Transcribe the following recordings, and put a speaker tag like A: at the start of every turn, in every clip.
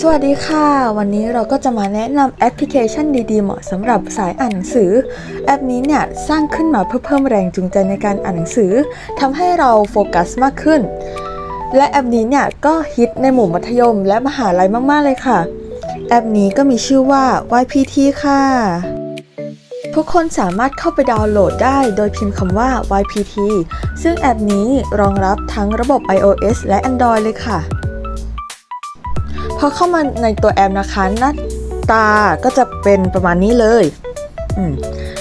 A: สวัสดีค่ะ วันนี้เราก็จะมาแนะนำแอปพลิเคชันดีๆ เหมาะสำหรับสายอ่านหนังสือ แอปนี้เนี่ยสร้างขึ้นมาเพื่อเพิ่มแรงจูงใจในการอ่านหนังสือทำให้เราโฟกัสมากขึ้น และแอปนี้เนี่ยก็ฮิตในหมู่มัธยม และมหาลัยมากๆเลยค่ะ แอปนี้ก็มีชื่อว่า YPT ค่ะ ทุกคนสามารถเข้าไปดาวน์โหลดได้โดยพิมพ์คำว่า YPT ซึ่งแอปนี้รองรับทั้งระบบ iOS และ Android เลยค่ะ อเข้ามาในตัวแอปนะคะ หน้าตาก็จะเป็นประมาณนี้เลย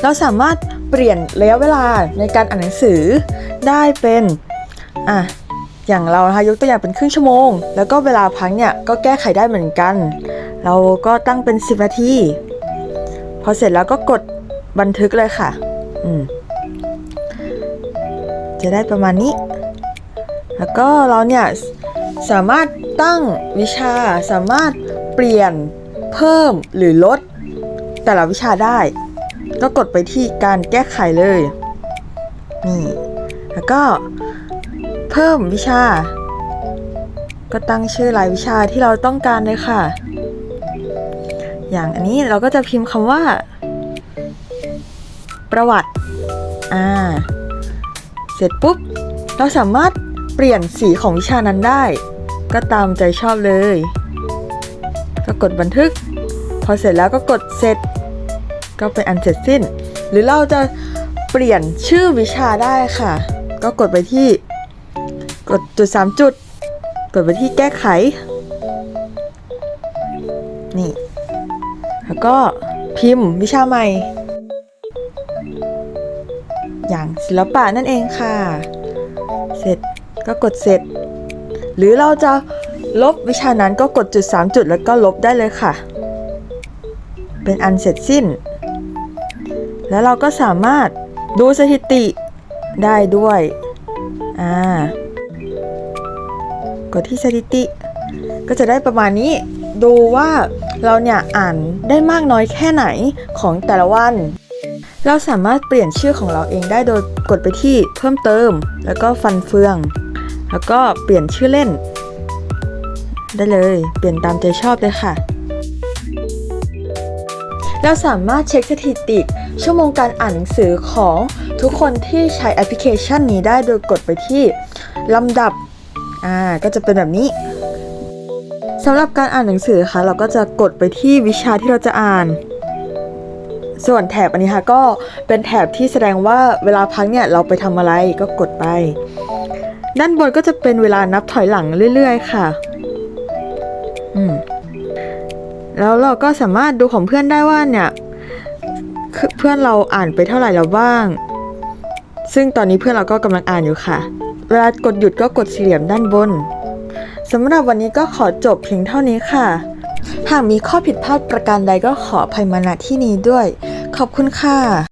A: เราสามารถเปลี่ยนระยะเวลาในการอ่านหนังสือได้เป็นอะอย่างเรานะคะยกตัวอย่างเป็นครึ่งชั่วโมง แล้วก็เวลาพักเนี่ยก็แก้ไขได้เหมือนกัน เราก็ตั้งเป็น 10 นาที พอเสร็จแล้วก็กดบันทึกเลยค่ะ อืมจะได้ประมาณนี้ แล้วก็เราเนี่ยสามารถตั้งวิชาสามารถเปลี่ยนเพิ่มหรือลด แต่ละวิชาได้ ก็กดไปที่การแก้ไขเลยนี่แล้วก็เพิ่มวิชา ก็ตั้งชื่อรายวิชาที่เราต้องการเลยค่ะ อย่างอันนี้เราก็จะพิมพ์คำว่า ประวัติอ่าเสร็จปุ๊บ เราสามารถ เปลี่ยนสีของวิชานั้นได้ ก็ตามใจชอบเลย ก็กดบันทึก พอเสร็จแล้วก็กดเสร็จ ก็เป็นอันเสร็จสิ้น หรือเราจะเปลี่ยนชื่อวิชาได้ค่ะ ก็กดไปที่ กดจุดสามจุด กดไปที่แก้ไข นี่ แล้วก็พิมพ์วิชาใหม่ อย่างศิลปะนั่นเองค่ะ เสร็จ ก็กดเสร็จ หรือเราจะลบวิชานั้นก็กดจุด 3 จุดแล้วก็ลบได้เลยค่ะ เป็นอันเสร็จสิ้น แล้วเราก็สามารถดูสถิติได้ด้วย อ่า กดที่สถิติ ก็จะได้ประมาณนี้ ดูว่าเราเนี่ยอ่านได้มากน้อยแค่ไหนของแต่ละวัน เราสามารถเปลี่ยนชื่อของเราเองได้โดยกดไปที่เพิ่มเติม แล้วก็ฟันเฟือง แล้วก็เปลี่ยนชื่อเล่น ได้เลย เปลี่ยนตามใจชอบเลยค่ะ เราสามารถเช็คสถิติ ชั่วโมงการอ่านหนังสือของทุกคนที่ใช้แอปพลิเคชันนี้ได้โดยกดไปที่ลำดับ อ่า ก็จะเป็นแบบนี้สำหรับการอ่านหนังสือค่ะ เราก็จะกดไปที่วิชาที่เราจะอ่าน ส่วนแถบอันนี้ค่ะก็เป็นแถบที่แสดงว่าเวลาพักเนี่ยเราไปทำอะไรก็กดไป ด้านบนก็จะเป็นเวลานับถอยหลังเรื่อย ๆ ค่ะ อืมแล้วเราก็สามารถดูของเพื่อนได้ว่าเนี่ยเพื่อนเราอ่านไปเท่าไหร่แล้วบ้าง ซึ่งตอนนี้เพื่อนเราก็กำลังอ่านอยู่ค่ะ เวลากดหยุดก็กดสี่เหลี่ยมด้านบนสำหรับวันนี้ก็ขอจบเพียงเท่านี้ค่ะ หากมีข้อผิดพลาดประการใดก็ขออภัยมาณที่นี้ด้วย ขอบคุณค่ะ